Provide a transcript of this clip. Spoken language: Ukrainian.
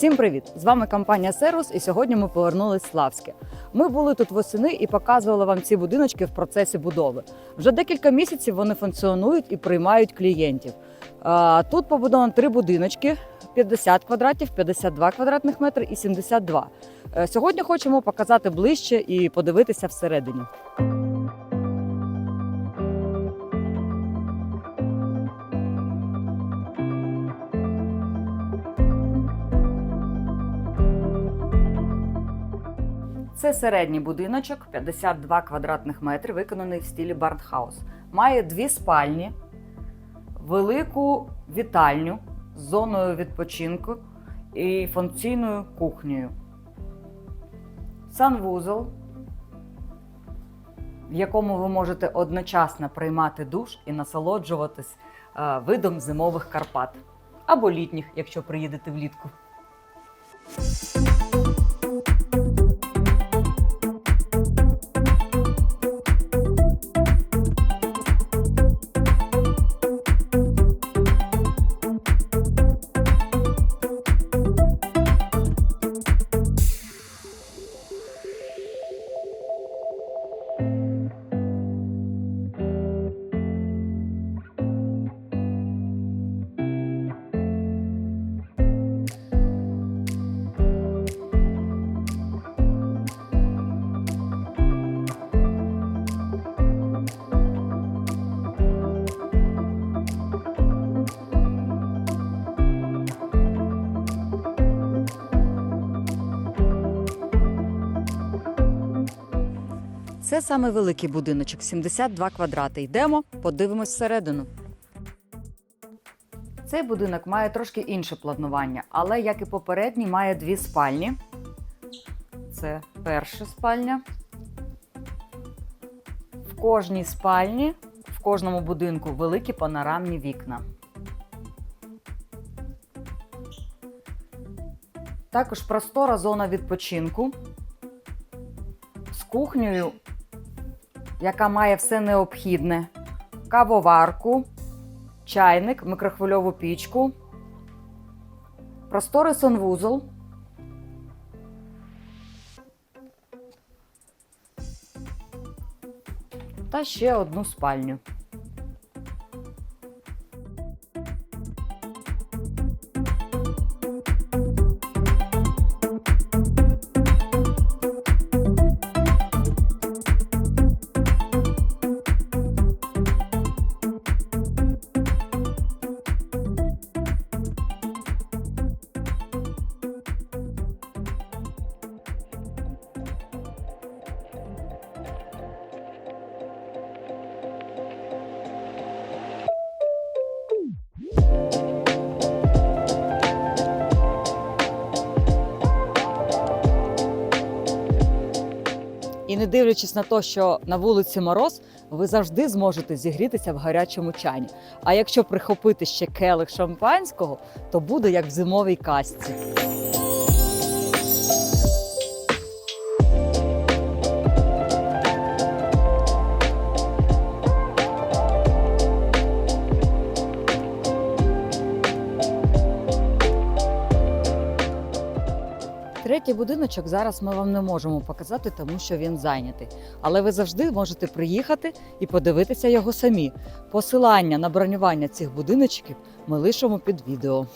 Всім привіт! З вами компанія Сервус, і сьогодні ми повернулись в Славське. Ми були тут восени і показували вам ці будиночки в процесі будови. Вже декілька місяців вони функціонують і приймають клієнтів. Тут побудовано три будиночки: 50 квадратів, 52 квадратних метри і 72. Е, Сьогодні хочемо показати ближче і подивитися всередині. Це середній будиночок, 52 квадратних метри, виконаний в стилі Барнхаус. Має дві спальні, велику вітальню з зоною відпочинку і функційною кухнею. Санвузол, в якому ви можете одночасно приймати душ і насолоджуватись е, видом зимових Карпат або літніх, якщо приїдете влітку. Це саме великий будиночок, 72 квадрати. Йдемо, подивимось всередину. Цей будинок має трошки інше планування, але, як і попередній, має дві спальні. Це перша спальня. В кожній спальні, в кожному будинку великі панорамні вікна. Також простора зона відпочинку з кухнею, яка має все необхідне: кавоварку, чайник, микрохвильову пічку, просторий санвузол. Та ще одну спальню. Не дивлячись на те, що на вулиці мороз, ви завжди зможете зігрітися в гарячому чані. А якщо прихопити ще келих шампанського, то буде як в зимовій касці. Третій будиночок зараз ми вам не можемо показати, тому що він зайнятий. Але ви завжди можете приїхати і подивитися його самі. Посилання на бронювання цих будиночків ми лишимо під відео.